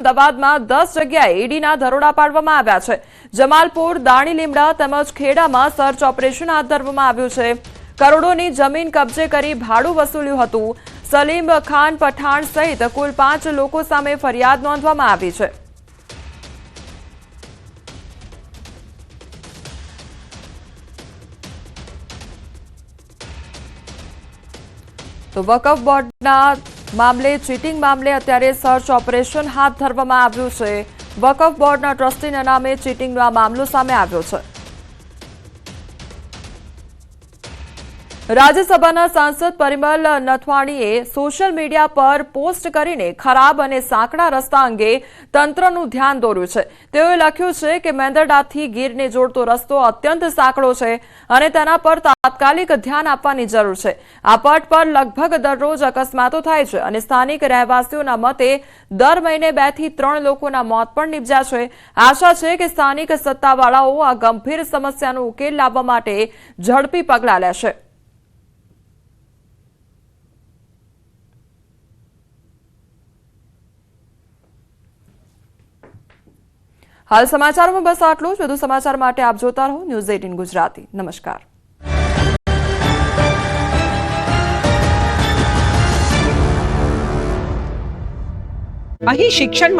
અમદાવાદમાં દસ જગ્યાએ ઈડીના દરોડા પાડવામાં આવ્યા છે. જમાલપુર, દાણી લીમડા તેમજ ખેડામાં સર્ચ ઓપરેશન હાથ ધરવામાં આવ્યું છે. કરોડોની જમીન કબજે કરી ભાડું વસૂલ્યું હતું. સલીમ ખાન પઠાણ સહિત કુલ પાંચ લોકો સામે ફરિયાદ નોંધવામાં આવી છે. વકફ બોર્ડના મામલે, ચીટિંગ મામલે અત્યારે સર્ચ ઓપરેશન હાથ ધરવામાં આવ્યું છે. વકફ બોર્ડના ટ્રસ્ટીના નામે ચીટિંગનો આ મામલો સામે આવ્યો છે. રાજ્યસભાના સાંસદ પરિમલ નથવાણીએ સોશિયલ મીડિયા પર પોસ્ટ કરીને ખરાબ અને સાંકડા રસ્તા અંગે તંત્રનું ધ્યાન દોર્યું છે. તેઓએ લખ્યું છે કે મેંદરડાથી ગીરને જોડતો રસ્તો અત્યંત સાંકડો છે અને તેના પર તાત્કાલિક ધ્યાન આપવાની જરૂર છે. આ પટ પર લગભગ દરરોજ અકસ્માતો થાય છે અને સ્થાનિક રહેવાસીઓના મતે દર મહિને બેથી ત્રણ લોકોના મોત પણ નિપજ્યા છે. આશા છે કે સ્થાનિક સત્તાવાળાઓ આ ગંભીર સમસ્યાનો ઉકેલ લાવવા માટે ઝડપી પગલાં લેશે. હાલ સમાચારોમાં બસ આટલું જ. વધુ સમાચાર માટે આપ જોતા રહો ન્યૂઝ એટીન ગુજરાતી. નમસ્કાર. અહીં શિક્ષણ